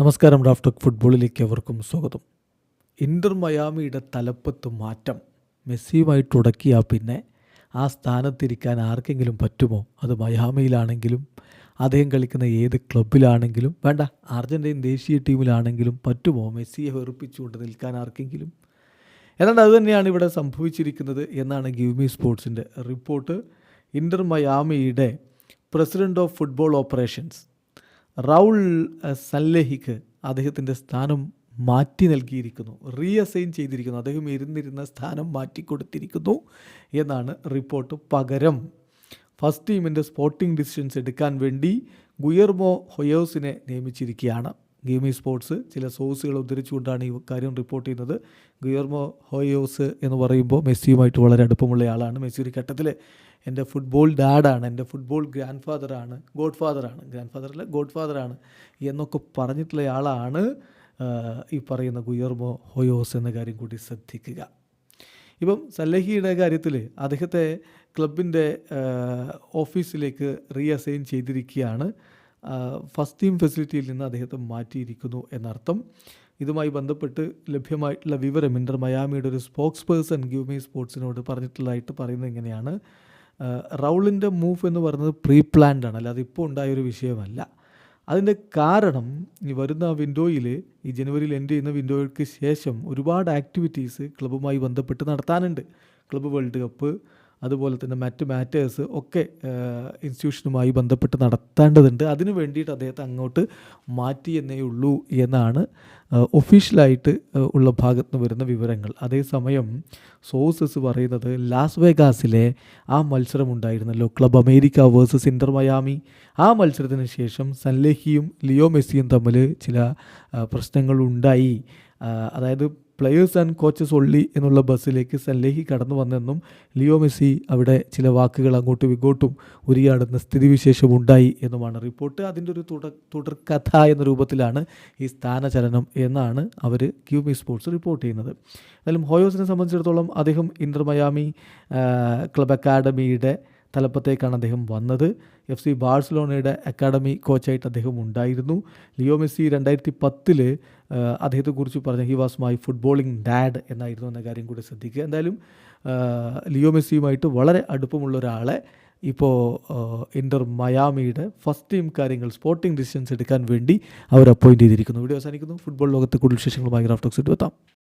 നമസ്കാരം റാഫ്റ്റോക്ക് ഫുട്ബോളിലേക്ക് അവർക്കും സ്വാഗതം. ഇന്റർ മയാമിയുടെ തലപ്പത്ത് മാറ്റം. മെസ്സിയുമായി തുടക്കിയാൽ പിന്നെ ആ സ്ഥാനത്തിരിക്കാൻ ആർക്കെങ്കിലും പറ്റുമോ? അത് മയാമിയിലാണെങ്കിലും അദ്ദേഹം കളിക്കുന്ന ഏത് ക്ലബിലാണെങ്കിലും വേണ്ട അർജന്റീൻ ദേശീയ ടീമിലാണെങ്കിലും പറ്റുമോ? മെസ്സിയെ വെറുപ്പിച്ചുകൊണ്ട് നിൽക്കാൻ ആർക്കെങ്കിലും? ഏതാണ്ട് അതുതന്നെയാണ് ഇവിടെ സംഭവിച്ചിരിക്കുന്നത് എന്നാണ് ഗിവ് മീ സ്പോർട്സിന്റെ report. Inter മയാമിയുടെ president of football operations Raul സല്ലേഹിക്ക് അദ്ദേഹത്തിന്റെ സ്ഥാനം മാറ്റി നൽകിയിരിക്കുന്നു. റീഅസൈൻ ചെയ്തിരിക്കുന്നു. അദ്ദേഹം ഇരുന്നിരുന്ന സ്ഥാനം മാറ്റിക്കൊടുത്തിരിക്കുന്നു എന്നാണ് റിപ്പോർട്ട് പകരം. ഫസ്റ്റ് ടീമിന്റെ സ്പോർട്ടിംഗ് ഡിസിഷൻസ് എടുക്കാൻ വേണ്ടി ഗുയർമോ ഹൊയോസിനെ നിയമിച്ചിരിക്കുകയാണ്. ഗെയിമി സ്പോർട്സ് ചില സോഴ്സുകൾ ഉദ്ധരിച്ചുകൊണ്ടാണ് ഈ കാര്യം റിപ്പോർട്ട് ചെയ്യുന്നത്. ഗുയർമോ ഹോയോസ് എന്ന് പറയുമ്പോൾ മെസ്സിയുമായിട്ട് വളരെ അടുപ്പമുള്ള ആളാണ്. മെസ്സി ഒരു ഘട്ടത്തിൽ എന്റെ ഫുട്ബോൾ ഡാഡാണ് എന്റെ ഫുട്ബോൾ ഗ്രാൻഡ് ഫാദറാണ് ഗോഡ് ഫാദറാണ് ഗ്രാൻഡ് ഫാദറല്ല ഗോഡ് ഫാദറാണ് എന്നൊക്കെ പറഞ്ഞിട്ടുള്ള ആളാണ് ഈ പറയുന്ന ഗുയർമോ ഹോയോസ് എന്ന കാര്യം കൂടി ശ്രദ്ധിക്കുക. ഇപ്പം സല്ലഹിയുടെ കാര്യത്തിൽ അദ്ദേഹത്തെ ക്ലബിന്റെ ഓഫീസിലേക്ക് റീഅസൈൻ ചെയ്തിരിക്കുകയാണ്. ഫസ്റ്റ് ടീം ഫെസിലിറ്റിയിൽ നിന്ന് അദ്ദേഹത്തെ മാറ്റിയിരിക്കുന്നു എന്നർത്ഥം. ഇതുമായി ബന്ധപ്പെട്ട് ലഭ്യമായിട്ടുള്ള വിവരം ഇന്റർ മയാമിയുടെ ഒരു സ്പോക്സ് പേഴ്സൺ ഗ്യൂമി സ്പോർട്സിനോട് പറഞ്ഞിട്ടുള്ളതായിട്ട് പറയുന്നത് ഇങ്ങനെയാണ്. റൗളിന്റെ മൂവ് എന്ന് പറയുന്നത് പ്രീ പ്ലാൻഡ് ആണ് അല്ലാതെ ഇപ്പോൾ ഉണ്ടായൊരു വിഷയമല്ല. അതിന്റെ കാരണം ഈ വരുന്ന വിൻഡോയിൽ ഈ ജനുവരിയിൽ എൻഡ് ചെയ്യുന്ന വിൻഡോയ്ക്ക് ശേഷം ഒരുപാട് ആക്ടിവിറ്റീസ് ക്ലബ്ബുമായി ബന്ധപ്പെട്ട് നടത്താനുണ്ട്. ക്ലബ്ബ് വേൾഡ് കപ്പ് അതുപോലെ തന്നെ മറ്റ് മാറ്റേഴ്സ് ഒക്കെ ഇൻസ്റ്റിറ്റ്യൂഷനുമായി ബന്ധപ്പെട്ട് നടത്തേണ്ടതുണ്ട്. അതിനു വേണ്ടിയിട്ട് അദ്ദേഹത്തെ അങ്ങോട്ട് മാറ്റി എന്നേ ഉള്ളൂ എന്നാണ് ഒഫീഷ്യലായിട്ട് ഉള്ള ഭാഗത്ത് നിന്ന് വരുന്ന വിവരങ്ങൾ. അതേസമയം സോഴ്സസ് പറയുന്നത് ലാസ് വേഗാസിലെ ആ മത്സരം ഉണ്ടായിരുന്നല്ലോ club America versus Inter Miami ആ മത്സരത്തിന് ശേഷം സൻലേഹിയും ലിയോ മെസ്സിയും തമ്മിൽ ചില പ്രശ്നങ്ങളുണ്ടായി. അതായത് പ്ലെയേഴ്സ് ആൻഡ് കോച്ചസ് ഒള്ളി എന്നുള്ള ബസ്സിലേക്ക് സല്ലേഹി കടന്നു വന്നെന്നും ലിയോ മെസ്സി അവിടെ ചില വാക്കുകൾ അങ്ങോട്ടും ഇങ്ങോട്ടും ഉരിയാടുന്ന സ്ഥിതിവിശേഷം ഉണ്ടായി എന്നുമാണ് റിപ്പോർട്ട്. അതിന്റെ ഒരു തുടർ തുടർക്കഥ എന്ന രൂപത്തിലാണ് ഈ സ്ഥാനചലനം എന്നാണ് അവർ ക്യൂബി സ്പോർട്സ് റിപ്പോർട്ട് ചെയ്യുന്നത്. എന്നാലും ഹോയോസിനെ സംബന്ധിച്ചിടത്തോളം അദ്ദേഹം ഇന്റർ മയാമി ക്ലബ് അക്കാഡമിയുടെ തലപ്പത്തേക്കാണ് അദ്ദേഹം വന്നത്. എഫ് സി ബാഴ്സലോണയുടെ അക്കാഡമി കോച്ചായിട്ട് അദ്ദേഹം ഉണ്ടായിരുന്നു. ലിയോ മെസ്സി രണ്ടായിരത്തി പത്തിൽ അദ്ദേഹത്തെക്കുറിച്ച് പറഞ്ഞ he was my footballing dad എന്നായിരുന്നു എന്ന കാര്യം കൂടി ശ്രദ്ധിക്കുക. എന്തായാലും ലിയോ മെസ്സിയുമായിട്ട് വളരെ അടുപ്പമുള്ള ഒരാളെ ഇപ്പോൾ ഇന്റർ മയാമിയുടെ ഫസ്റ്റ് ടീം കാര്യങ്ങൾ സ്പോർട്ടിംഗ് ഡിസിഷൻസ് എടുക്കാൻ വേണ്ടി അവർ അപ്പോയിന്റ് ചെയ്തിരിക്കുന്നു. വീഡിയോ അവസാനിക്കുന്നു. ഫുട്ബോൾ ലോകത്തെ കൂടുതൽ വിശേഷങ്ങളുമായി ഗ്രാഫ്റ്റോക്സ് എത്താം.